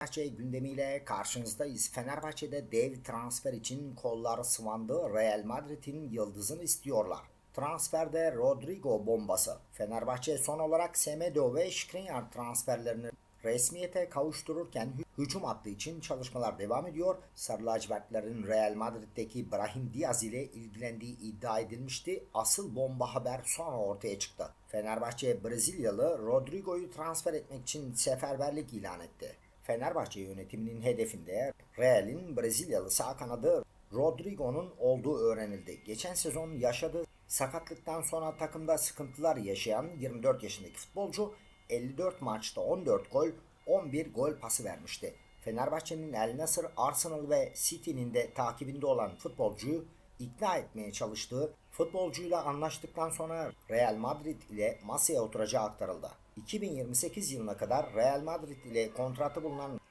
Fenerbahçe gündemiyle karşınızdayız. Fenerbahçe'de dev transfer için kollar sıvandı. Real Madrid'in yıldızını istiyorlar. Transferde Rodrigo bombası. Fenerbahçe son olarak Semedo ve Skriniar transferlerini resmiyete kavuştururken hü- hücum hattı için çalışmalar devam ediyor. Sarı lacivertlerin Real Madrid'deki Brahim Diaz ile ilgilendiği iddia edilmişti. Asıl bomba haber sonra ortaya çıktı. Fenerbahçe Brezilyalı Rodrigo'yu transfer etmek için seferberlik ilan etti. Fenerbahçe yönetiminin hedefinde Real'in Brezilyalı sağ kanadı Rodrigo'nun olduğu öğrenildi. Geçen sezon yaşadığı sakatlıktan sonra takımda sıkıntılar yaşayan 24 yaşındaki futbolcu 54 maçta 14 gol, 11 gol pası vermişti. Fenerbahçe'nin El Nasır, Arsenal ve City'nin de takibinde olan futbolcuyu ikna etmeye çalıştığı futbolcuyla anlaştıktan sonra Real Madrid ile masaya oturacağı aktarıldı. 2028 yılına kadar Real Madrid ile kontratı bulunan